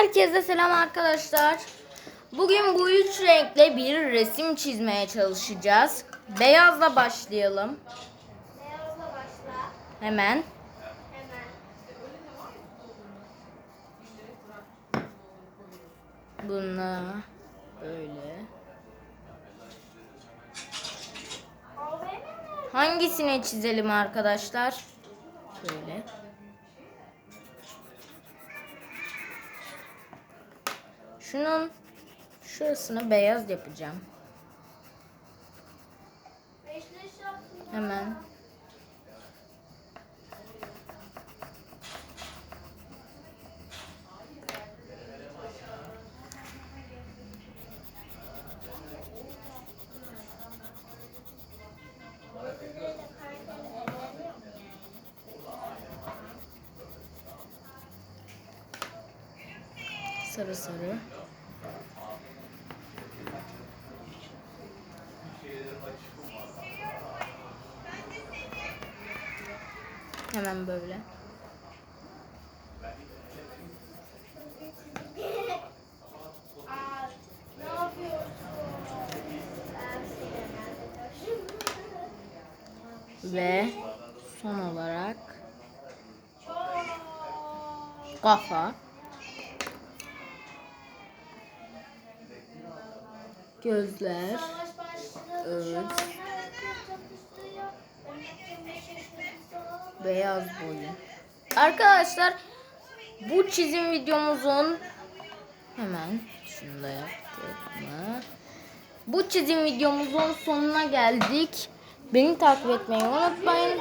Herkese selam arkadaşlar. Bugün bu üç renkle bir resim çizmeye çalışacağız. Beyazla başlayalım. Beyazla başla. Hemen. Hemen. Bununla böyle. Hangisini çizelim arkadaşlar? Şöyle. Şunun şurasını beyaz yapacağım. Hemen. Sarı sarı. Hemen böyle. Ve son olarak kafa. Şey çatıştırıyor. Beyaz boyu. Arkadaşlar bu çizim videomuzun hemen şunu da yaptık mı? Bu çizim videomuzun sonuna geldik. Beni takip etmeyi unutmayın.